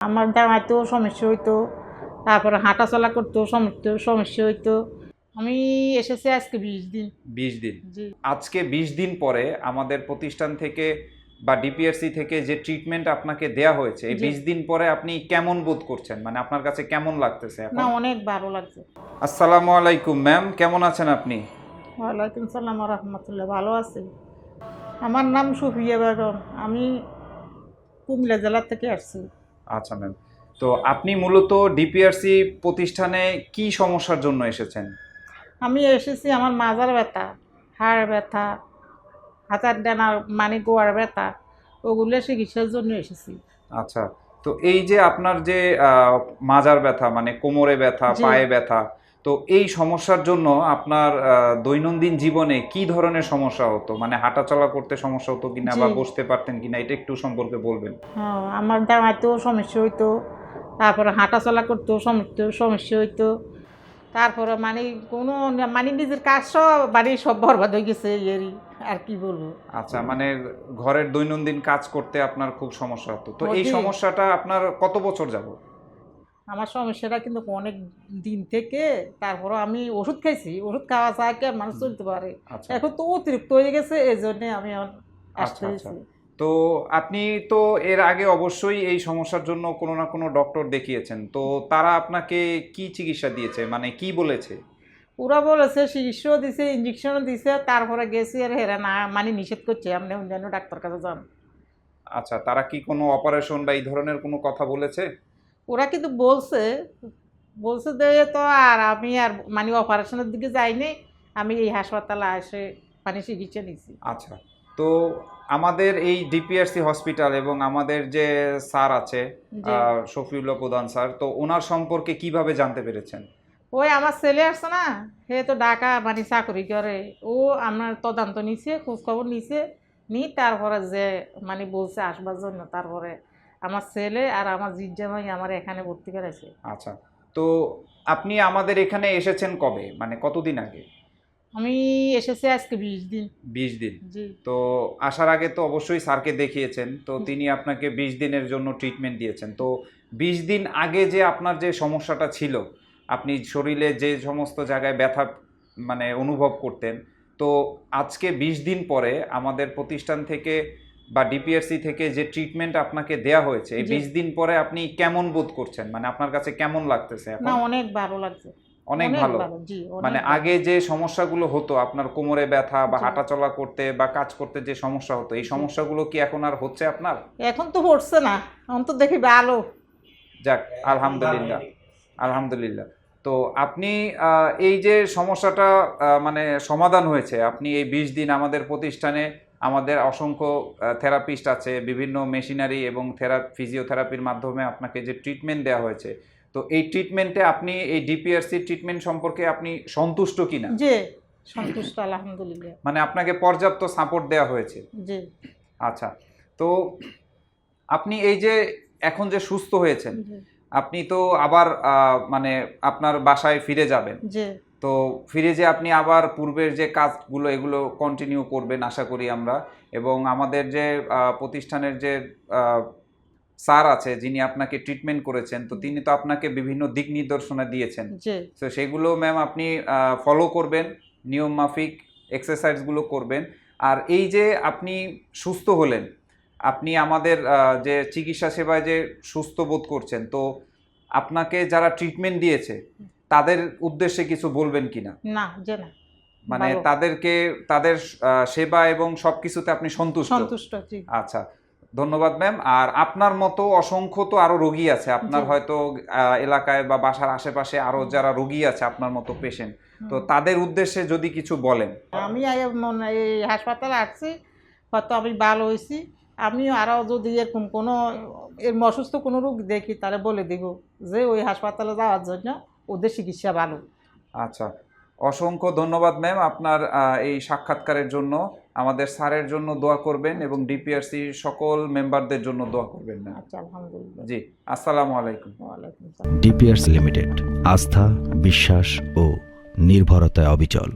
আমার দাঁড়াইতেও সমস্যা হইতো তারপরে হাঁটা চলা করতেও সমস্যা সমস্যা হইতো। আমি এসেছি আজকে বিশ দিন। বিশ দিন? আজকে বিশ দিন পরে আমাদের প্রতিষ্ঠান থেকে বা ডিপিআরসি থেকে যে ট্রিটমেন্ট আপনাকে দেয়া হয়েছে এই বিশ দিন পরে আপনি কেমন বোধ করছেন? মানে আপনার কাছে কেমন লাগতেছে না অনেক ভালো লাগছে। আসসালামু আলাইকুম ম্যাম কেমন আছেন আপনি? ওয়ালাইকুম সালাম রহমতুল্লাহ ভালো আছি। আমার নাম সুফিয়া বেগম আমি কুমিল্লা জেলা থেকে আসছি। আচ্ছা ম্যাম। তো আপনি মূলত ডিপিআরসি প্রতিষ্ঠানে কি সমস্যার জন্য এসেছেন? আমি এসেছি আমার মাজার ব্যথা হাড় ব্যথা হাতার ডানা মানে গোয়ার ব্যথা ওগুলো চিকিৎসার জন্য এসেছি। আচ্ছা তো এই যে আপনার যে মাজার ব্যথা মানে কোমরে ব্যথা পায়ে ব্যথা তো এই সমস্যার জন্য আপনার দৈনন্দিন জীবনে কি ধরনের সমস্যা হতো? মানে হাঁটাচলা করতে সমস্যা হতো কিনা বা বসতে পারতেন কিনা? এটা একটু সম্পর্কে বলবেন। হ্যাঁ, আমার দাঁড়াইতেও সমস্যা হইতো। তারপরে হাঁটা চলা করতেও সমস্যা সমস্যা হইতো। তারপরে মানে কোনো মানে নিজের কাজ সব বাড়ি সব বরবাদ হয়ে গেছে এরই আর কি বলব? আচ্ছা মানে ঘরের দৈনন্দিন কাজ করতে আপনার খুব সমস্যা হতো। তো এই সমস্যাটা আপনার কত বছর যাব আমার সমস্যাটা কিন্তু অনেক দিন থেকে তারপরে আমি ওষুধ খাইছি ওষুধ খাওয়া চাকে মানুষ চলতে পারে? আচ্ছা। এখন তো অতিরিক্ত হয়ে গেছে এই জন্যে আমি আসতে আচ্ছা, আচ্ছা। তো আপনি তো এর আগে অবশ্যই এই সমস্যার জন্য কোনো না কোনো ডক্টর দেখিয়েছেন তো তারা আপনাকে কি চিকিৎসা দিয়েছে? মানে কি বলেছে? ওরা বলেছে চিকিৎসাও দিছে ইঞ্জেকশনও দিছে তারপরে গেছি আর হেরা না মানে নিষেধ করছে আপনি অন্যান্য ডাক্তার কাছে যান। আচ্ছা তারা কি কোনো অপারেশন বা এই ধরনের কোনো কথা বলেছে? ওরা কিন্তু বলছে বলছে যে তো আর আমি আর মানে অপারেশনের দিকে যাইনি আমি এই হাসপাতালে এসে মানে চিকিৎসা নিছি। আচ্ছা তো আমাদের এই ডিপিআরসি হসপিটাল এবং আমাদের যে স্যার আছে শফিউল্লাহ প্রধান স্যার তো ওনার সম্পর্কে কীভাবে জানতে পেরেছেন? ওই আমার ছেলে আসছে না সে তো ঢাকা মানে চাকরি করে ও আমার তদন্ত নিছে খোঁজখবর নিছে নি তারপরে যে মানে বলছে আসবার জন্য তারপরে আমার ছেলে আর আমার জিজ্ঞামাই আমার এখানে ভর্তি করেছে আচ্ছা তো আপনি আমাদের এখানে এসেছেন কবে? মানে কতদিন আগে? আমি এসেছি আজকে বিশ দিন। বিশ দিন। তো আসার আগে তো অবশ্যই স্যারকে দেখিয়েছেন তো তিনি আপনাকে বিশ দিনের জন্য ট্রিটমেন্ট দিয়েছেন। তো বিশ দিন আগে যে আপনার যে সমস্যাটা ছিল আপনি শরীরে যে সমস্ত জায়গায় ব্যথা মানে অনুভব করতেন তো আজকে বিশ দিন পরে আমাদের প্রতিষ্ঠান থেকে বা ডিপিআরসি থেকে যে ট্রিটমেন্ট আপনাকে দেয়া হয়েছে এই বিশ দিন পরে আপনি কেমন বোধ করছেন? মানে আপনার কাছে কেমন লাগতেছে এখন? অনেক ভালো লাগছে। অনেক ভালো। মানে আগে যে সমস্যাগুলো হতো আপনার কোমরে ব্যথা বা জি। হাঁটাচলা করতে বা কাজ করতে যে সমস্যা হতো এই সমস্যাগুলো কি এখন আর হচ্ছে আপনার? এখন তো পড়ছে না এখন তো দেখি ভালো। যাক আলহামদুলিল্লাহ আলহামদুলিল্লাহ। তো আপনি আহ, এই যে সমস্যাটা আহ, মানে সমাধান হয়েছে আপনি এই বিশ দিন আমাদের প্রতিষ্ঠানে আমাদের অসংখ্য থেরাপিস্ট আছে বিভিন্ন মেশিনারি এবং থেরা ফিজিওথেরাপির মাধ্যমে আপনাকে যে ট্রিটমেন্ট দেওয়া হয়েছে তো এই ট্রিটমেন্টে আপনি এই ডিপিআরসি ট্রিটমেন্ট সম্পর্কে আপনি সন্তুষ্ট কিনা? যে সন্তুষ্ট আলহামদুলিল্লাহ। মানে আপনাকে পর্যাপ্ত সাপোর্ট দেওয়া হয়েছে? জি। আচ্ছা তো আপনি এই যে এখন যে সুস্থ হয়েছেন আপনি তো আবার মানে আপনার বাসায় ফিরে যাবেন। জি। তো ফিরে যে আপনি আবার পূর্বের যে কাজগুলো এগুলো কন্টিনিউ করবেন আশা করি আমরা। এবং আমাদের যে প্রতিষ্ঠানের যে স্যার আছে যিনি আপনাকে ট্রিটমেন্ট করেছেন তো তিনি তো আপনাকে বিভিন্ন দিক নির্দেশনা দিয়েছেন। তো সেগুলো ম্যাম আপনি ফলো করবেন নিয়ম মাফিক এক্সারসাইজগুলো করবেন। আর এই যে আপনি সুস্থ হলেন আপনি আমাদের যে চিকিৎসা সেবায় যে সুস্থ বোধ করছেন তো আপনাকে যারা ট্রিটমেন্ট দিয়েছে তাদের উদ্দেশ্যে কিছু বলবেন কিনা? না যে না। মানে তাদেরকে তাদের সেবা এবং সব কিছুতে আপনি সন্তুষ্ট? সন্তুষ্ট আচ্ছা ধন্যবাদ ম্যাম। আর আপনার মতো অসংখ্য তো আরও রোগী আছে। আপনার হয়তো এলাকায় বা বাসার আশেপাশে আরও যারা রোগী আছে আপনার মতো পেশেন্ট তো তাদের উদ্দেশ্যে যদি কিছু বলেন। আমি এই মনে এই হাসপাতালে আসছি হয়তো আমি ভালো হয়েছি আমি আরও যদি এরকম কোনো এর অসুস্থ কোনো রোগ দেখি তাহলে বলে দিব যে ওই হাসপাতালে যাওয়ার জন্য ওদের চিকিৎসা ভালো। আচ্ছা অসংখ্য ধন্যবাদ ম্যাম আপনার এই সাক্ষাৎকারের জন্য। আমাদের স্যারের জন্য দোয়া করবেন এবং ডিপিআরসি সকল মেম্বারদের জন্য দোয়া করবেন আচ্ছা আলহামদুলিল্লাহ। জি আসসালামু আলাইকুম। ডিপিআরসি আসসালাম। লিমিটেড আস্থা বিশ্বাস ও নির্ভরতায় অবিচল।